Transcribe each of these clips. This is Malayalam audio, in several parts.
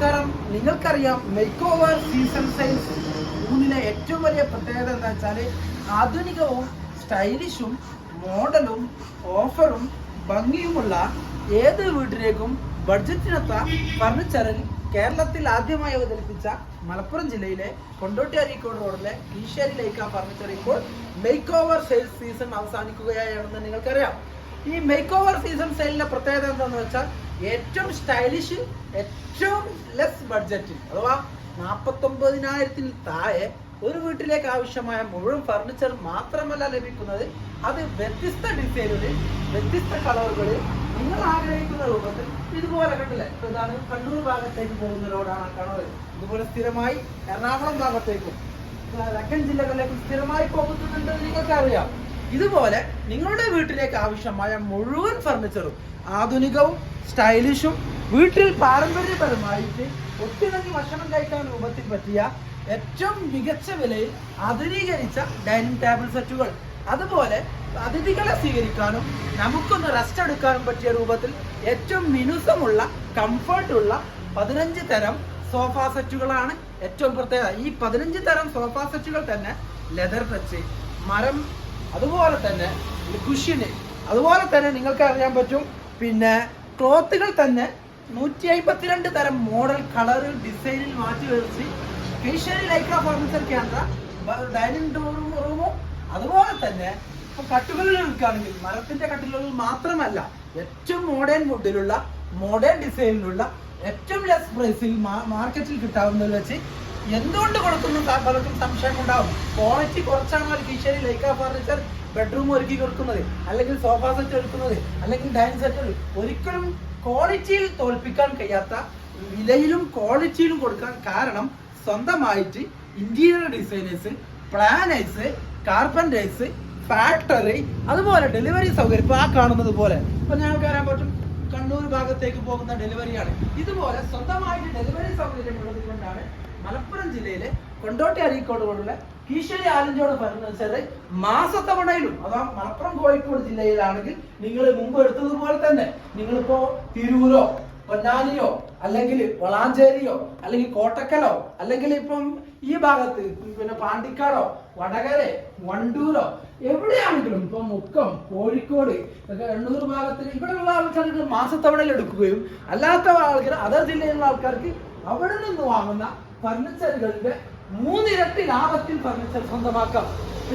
നമസ്കാരം. നിങ്ങൾക്കറിയാം മേക്ക് ഓവർ സീസൺ സൈസ് മൂന്നിലെ ഏറ്റവും വലിയ പ്രത്യേകത എന്താ വെച്ചാൽ ആധുനികവും സ്റ്റൈലിഷും മോഡലും ഓഫറും ഭംഗിയുമുള്ള ഏത് വീട്ടിലേക്കും ബഡ്ജറ്റിനൊത്ത ഫർണിച്ചറിൽ കേരളത്തിൽ ആദ്യമായി അവതരിപ്പിച്ച മലപ്പുറം ജില്ലയിലെ കൊണ്ടോട്ടി അരീക്കോട് റോഡിലെ കീശ്ശേരി ലൈക്ക ഫർണിച്ചർ ഇപ്പോൾ മേക്ക് ഓവർ സെയിൽസ് സീസൺ അവസാനിക്കുകയാണെന്ന് നിങ്ങൾക്കറിയാം. ഈ മേക്ക് ഓവർ സീസൺ സെയിലിന്റെ പ്രത്യേകത എന്താണെന്ന് വെച്ചാൽ ഏറ്റവും സ്റ്റൈലിഷ് ഏറ്റവും ലെസ് ബഡ്ജറ്റിൽ അഥവാ നാൽപ്പത്തൊമ്പതിനായിരത്തിൽ താഴെ ഒരു വീട്ടിലേക്ക് ആവശ്യമായ മുഴുവൻ ഫർണിച്ചർ മാത്രമല്ല ലഭിക്കുന്നത്. അത് വ്യത്യസ്ത ഡിസൈനുകളിൽ വ്യത്യസ്ത കളറുകളിൽ നിങ്ങൾ ആഗ്രഹിക്കുന്ന രൂപത്തിൽ ഇതുപോലെ കണ്ടില്ലേ? ഇപ്പൊ ഇതാണ് കണ്ണൂർ ഭാഗത്തേക്ക് പോകുന്ന റോഡാണ് കണ്ണൂർ ഇതുപോലെ സ്ഥിരമായി എറണാകുളം ഭാഗത്തേക്കും തെക്കൻ ജില്ലകളിലേക്കും സ്ഥിരമായി പോകുന്നുണ്ടെന്ന് നിങ്ങൾക്ക് അറിയാം ഇതുപോലെ നിങ്ങളുടെ വീട്ടിലേക്ക് ആവശ്യമായ മുഴുവൻ ഫർണിച്ചറും ആധുനികവും സ്റ്റൈലിഷും വീട്ടിൽ പാരമ്പര്യപരമായിട്ട് ഒത്തിണങ്ങി ഭക്ഷണം കഴിക്കാൻ രൂപത്തിൽ പറ്റിയ ഏറ്റവും മികച്ച വിലയിൽ ആധുനീകരിച്ച ഡൈനിങ് ടേബിൾ സെറ്റുകൾ. അതുപോലെ അതിഥികളെ സ്വീകരിക്കാനും നമുക്കൊന്ന് റെസ്റ്റ് എടുക്കാനും പറ്റിയ രൂപത്തിൽ ഏറ്റവും മിനുസമുള്ള കംഫർട്ടുള്ള പതിനഞ്ച് തരം സോഫ സെറ്റുകളാണ് ഏറ്റവും പ്രത്യേകത. ഈ പതിനഞ്ച് തരം സോഫ സെറ്റുകൾ തന്നെ ലെതർ ടച്ച് മരം അതുപോലെ തന്നെ കുഷ്യന് അതുപോലെ തന്നെ നിങ്ങൾക്ക് അറിയാൻ പറ്റും പിന്നെ ക്ലോത്തുകൾ തന്നെ നൂറ്റി അമ്പത്തിരണ്ട് തരം മോഡൽ കളറിൽ ഡിസൈനിൽ മാറ്റി വരുത്തി Keesheri Lycra furniture camera dining റൂമും അതുപോലെ തന്നെ ഇപ്പൊ കട്ടുകളിൽ നിൽക്കുകയാണെങ്കിൽ മരത്തിന്റെ കട്ടിലുകൾ മാത്രമല്ല ഏറ്റവും മോഡേൺ വുഡിലുള്ള മോഡേൺ ഡിസൈനിലുള്ള ഏറ്റവും ലെസ് പ്രൈസിൽ മാർക്കറ്റിൽ കിട്ടാവുന്നതിൽ വെച്ച് എന്തുകൊണ്ട് കൊടുക്കുന്നു? പലർക്കും സംശയം ഉണ്ടാവും. ക്വാളിറ്റി കുറച്ചാണ് ഒരു കീശേരി ലൈക്ക ഫർണിച്ചർ ബെഡ്റൂം ഒരുക്കി കൊടുക്കുന്നത്. അല്ലെങ്കിൽ സോഫ സെറ്റ് എടുക്കുന്നത് അല്ലെങ്കിൽ ഡൈനിങ് സെറ്റ് ഒരിക്കലും ക്വാളിറ്റിയിൽ തോൽപ്പിക്കാൻ കഴിയാത്ത വിലയിലും ക്വാളിറ്റിയിലും കൊടുക്കാൻ കാരണം സ്വന്തമായിട്ട് interior designers planners carpenters factory അതുപോലെ ഡെലിവറി സൗകര്യം. ഇപ്പൊ ആ കാണുന്നത് പോലെ. ഇപ്പൊ ഞങ്ങൾക്ക് അറിയാൻ പറ്റും. കണ്ണൂർ ഭാഗത്തേക്ക് പോകുന്ന ഡെലിവറിയാണ് ഇതുപോലെ സ്വന്തമായിട്ട് ഡെലിവറി സൗകര്യം ഉള്ളത് കൊണ്ടാണ് മലപ്പുറം ജില്ലയിലെ കൊണ്ടോട്ടി അരീക്കോട് കൊണ്ടുള്ള കീശ്വരി ആലഞ്ചോട് ഫർണിച്ചർ മാസത്തവണയിലും അതാ മലപ്പുറം കോഴിക്കോട് ജില്ലയിലാണെങ്കിൽ നിങ്ങൾ മുമ്പ് എടുത്തതുപോലെ തന്നെ. നിങ്ങളിപ്പോ തിരൂരോ പൊന്നാനിയോ അല്ലെങ്കിൽ വളാഞ്ചേരിയോ അല്ലെങ്കിൽ കോട്ടക്കലോ അല്ലെങ്കിൽ ഇപ്പം ഈ ഭാഗത്ത് പിന്നെ പാണ്ടിക്കാടോ വടകര വണ്ടൂരോ എവിടെയാണെങ്കിലും ഇപ്പം മുക്കം കോഴിക്കോട് എണ്ണൂർ ഭാഗത്ത് ഇവിടെയുള്ള ആൾക്കാർക്ക് മാസത്തവണയിൽ എടുക്കുകയും അല്ലാത്ത ആൾക്കാർ അതർ ജില്ലയിലുള്ള ആൾക്കാർക്ക് അവിടെ നിന്ന് വാങ്ങുന്ന ഫർണിച്ചറുകളുടെ മൂന്നിരട്ടി ലാഭത്തിൽ ഫർണിച്ചർ സ്വന്തമാക്കാം.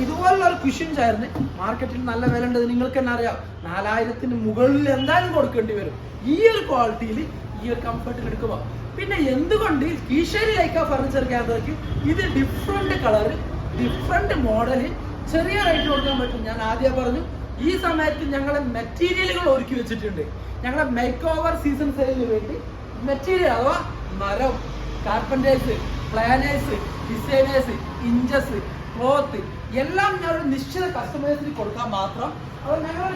ഇതുപോലുള്ള ഒരു കുഷ്യൻ ചെയറിന് മാർക്കറ്റിൽ നല്ല വില ഉണ്ട് നിങ്ങൾക്ക് തന്നെ അറിയാം. നാലായിരത്തിന് മുകളിൽ എന്തായാലും കൊടുക്കേണ്ടി വരും. ഈ ഒരു ക്വാളിറ്റിയിൽ ഈ ഒരു കംഫർട്ടിൽ എടുക്കുക പിന്നെ എന്തുകൊണ്ട് കീശേരി ലൈക്ക ഫർണിച്ചർ കേന്ദ്രയ്ക്ക് ഇത് ഡിഫറെന്റ് കളർ ഡിഫറെന്റ് മോഡൽ ചെറിയ റേറ്റ് കൊടുക്കാൻ പറ്റും? ഞാൻ ആദ്യം പറഞ്ഞു ഈ സമയത്ത് ഞങ്ങളെ മെറ്റീരിയലുകൾ ഒരുക്കി വെച്ചിട്ടുണ്ട്. ഞങ്ങളെ മേക്ക് ഓവർ സീസൺ സെയിലിന് വേണ്ടി മെറ്റീരിയൽ അഥവാ മരം carpenters planners designers inches cloth എല്ലാം ഞാൻ ഒരു നിശ്ചിത കസ്റ്റമേഴ്സിന് കൊടുക്കാൻ മാത്രം അപ്പോൾ ഞങ്ങൾ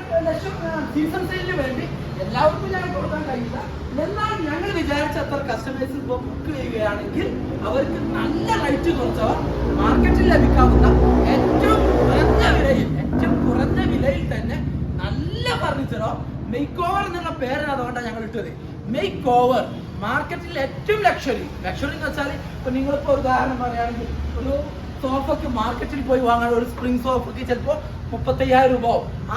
സീസൺ സെയിലിന് വേണ്ടി എല്ലാവർക്കും ഞങ്ങൾ കൊടുക്കാൻ കഴിയില്ല. എന്നാൽ ഞങ്ങൾ വിചാരിച്ച അത്ര കസ്റ്റമേഴ്സ് ഇപ്പോൾ ബുക്ക് ചെയ്യുകയാണെങ്കിൽ അവർക്ക് നല്ല റേറ്റ് കുറച്ചവർ മാർക്കറ്റിൽ ലഭിക്കാവുന്ന ഏറ്റവും കുറഞ്ഞ വിലയിൽ ഏറ്റവും കുറഞ്ഞ വിലയിൽ തന്നെ നല്ല ഫർണിച്ചറോ മേക്ക് ഓവർ എന്നുള്ള പേരാണ് അതുകൊണ്ടാണ് ഞങ്ങൾ ഇട്ടത്. മേക്ക് ഓവർ മാർക്കറ്റിൽ ഏറ്റവും ലക്ഷറി ലക്ഷറി എന്ന് വെച്ചാൽ ഇപ്പൊ നിങ്ങളിപ്പോ ഉദാഹരണം പറയുകയാണെങ്കിൽ ഒരു സോഫക്ക് മാർക്കറ്റിൽ പോയി വാങ്ങാൻ ഒരു സ്പ്രിംഗ് സോഫക്ക് ചിലപ്പോൾ മുപ്പത്തയ്യായിരം രൂപ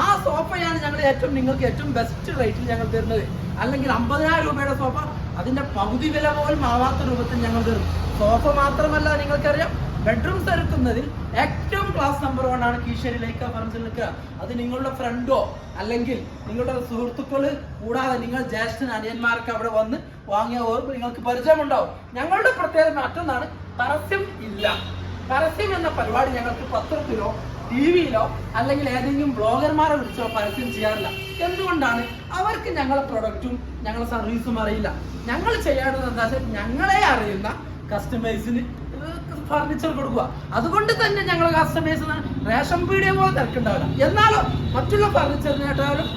ആ സോഫയാണ് ഞങ്ങൾ ഏറ്റവും നിങ്ങൾക്ക് ഏറ്റവും ബെസ്റ്റ് റേറ്റിൽ ഞങ്ങൾ തരുന്നത്. അല്ലെങ്കിൽ അമ്പതിനായിരം രൂപയുടെ സോഫ അതിന്റെ പകുതി വില പോലും ആവാത്ത രൂപത്തിൽ ഞങ്ങൾ തരും. സോഫ മാത്രമല്ല നിങ്ങൾക്കറിയാം ബെഡ്റൂം എടുക്കുന്നതിൽ ഏറ്റവും ക്ലാസ് നമ്പർ വൺ ആണ് കീശേരി ലൈക്ക ഫർണിച്ചർ നിൽക്കുക. അത് നിങ്ങളുടെ ഫ്രണ്ടോ അല്ലെങ്കിൽ നിങ്ങളുടെ സുഹൃത്തുക്കൾ കൂടാതെ നിങ്ങൾ ജ്യേഷ്ഠൻ അനിയന്മാർക്ക് അവിടെ വന്ന് വാങ്ങിയ ഓർമ്മ നിങ്ങൾക്ക് പരിചയമുണ്ടാവും. ഞങ്ങളുടെ പ്രത്യേകത മറ്റൊന്നാണ് പരസ്യം ഇല്ല. പരസ്യം എന്ന പരിപാടി ഞങ്ങൾക്ക് പത്രത്തിലോ ടി വിയിലോ അല്ലെങ്കിൽ ഏതെങ്കിലും ബ്ലോഗർമാരെ വിളിച്ചോ പരസ്യം ചെയ്യാറില്ല. എന്തുകൊണ്ടാണ്? അവർക്ക് ഞങ്ങളെ പ്രൊഡക്റ്റും ഞങ്ങളെ സർവീസും അറിയില്ല. ഞങ്ങൾ ചെയ്യേണ്ടത് എന്താ വെച്ചാൽ ഞങ്ങളെ അറിയുന്ന കസ്റ്റമേഴ്സിന് ഫർണിച്ചർ കൊടുക്കുക. അതുകൊണ്ട് തന്നെ ഞങ്ങളെ കസ്റ്റമേഴ്സിന് റേഷൻ പീഡിയ പോലെ തിരക്കുണ്ടാവില്ല. എന്നാലും മറ്റുള്ള ഫർണിച്ചറിനേക്കാളും